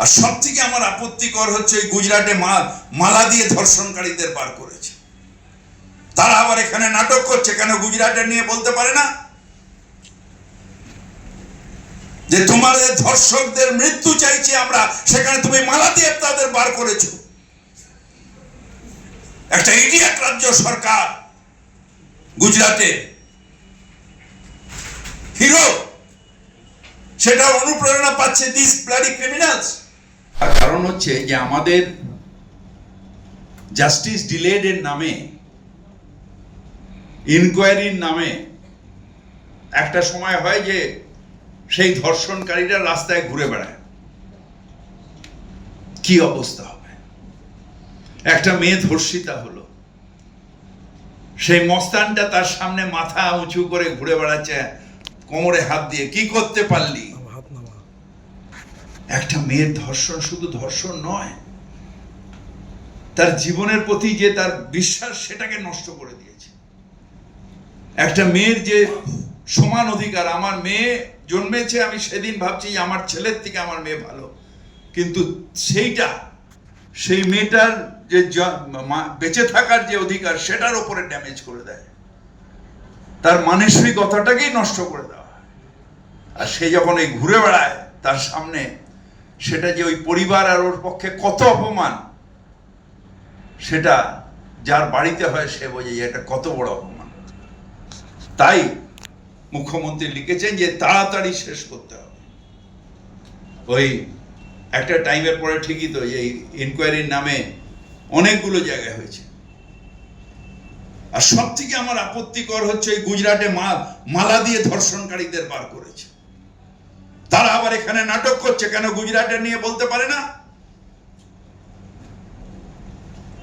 আর সব থেকে আমার আপত্তিকর হচ্ছে ওই গুজরাটে মা মালা দিয়ে ধর্ষণকারীদের বার করেছে। তারা আবার এখানে নাটক করছে, কেন গুজরাটের নিয়ে বলতে পারে না? যে তোমাদের ধর্ষকদের মৃত্যু চাইছি আমরা, সেখানে তুমি মালা দিয়ে তাদের বার করেছ। একটা ইডিয়াট রাজ্য সরকার গুজরাটে। হিরো, সেটা অনুপ্রেরণা পাচ্ছে দিস ব্লাডি ক্রিমিনালস তার কারণ হচ্ছে যে আমাদের জাস্টিস ডিলেড এর নামে ইনকোয়ারির নামে একটা সময় হয় যে সেই ধর্ষণকারীরা রাস্তায় ঘুরে বেড়ায়। কি অবস্থা হবে? একটা মেয়ে ধর্ষিতা হলো। সেই মস্তানটা তার সামনে মাথা উঁচু করে ঘুরে বেড়াচ্ছে, কোমরে হাত দিয়ে। কি করতে পারলি? একটা মেয়ের ধর্ষণ শুধু ধর্ষণ নয়, তার জীবনের প্রতি যে তার বিশ্বাস সেটাকে নষ্ট করে দিয়েছে। একটা মেয়ের যে সমান অধিকার, আমার মেয়ে জন্মেছে, আমি সেদিন ভাবছি আমার ছেলের থেকে আমার মেয়ে ভালো। কিন্তু সেইটা, সেই মেয়েটার যে বেঁচে থাকার যে অধিকার, সেটার উপরে ড্যামেজ করে দেয়। তার মানসিকতাটাকেই নষ্ট করে দেওয়া আর সে যখন এই ঘুরে বেড়ায়, তার সামনে সেটা যে ওই পরিবার আর ওর পক্ষে কত অপমান, সেটা যার বাড়িতে হয় সে বোঝে যে এটা কত বড় অপমান। তাই মুখ্যমন্ত্রী লিখেছেন যে তাড়াতাড়ি শেষ করতে হবে। ওই একটা টাইমের পরে ঠিকই তো এই ইনকোয়ারির নামে অনেকগুলো জায়গায় হয়েছে। আর সব থেকে আমার আপত্তিকর হচ্ছে ওই গুজরাটে মালা দিয়ে ধর্ষণকারীদের বার করেছে। আবার এখানে নাটক করছে, কেন গুজরাটের নিয়ে বলতে পারে না?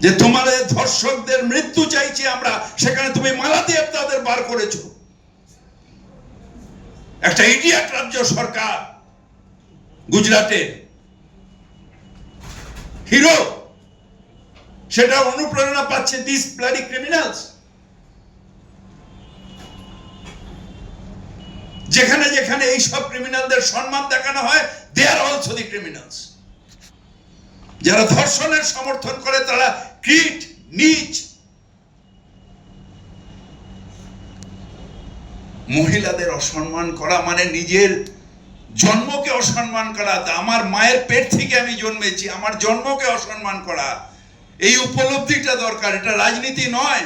যে তোমাদের ধর্ষকদের মৃত্যু চাইছি আমরা, সেখানে তুমি মালা দিয়ে তাদের বার করেছ। একটা ইডিয়াট রাজ্য সরকার, গুজরাটে। হিরো, সেটা অনুপ্রেরণা পাচ্ছে দিস ব্লাডি ক্রিমিনালস যেখানে যেখানে এই সব ক্রিমিনালদের সম্মান দেখানো হয় দে আর অলসো দি ক্রিমিনালস যারা ধর্ষণের সমর্থন করে, তারা কীট, নিচ, মহিলাদের অসম্মান করা মানে নিজের জন্মকে অসম্মান করা। আমার মায়ের পেট থেকে আমি জন্মেছি, আমার জন্মকে অসম্মান করা। এই উপলব্ধিটা দরকার, এটা রাজনীতি নয়।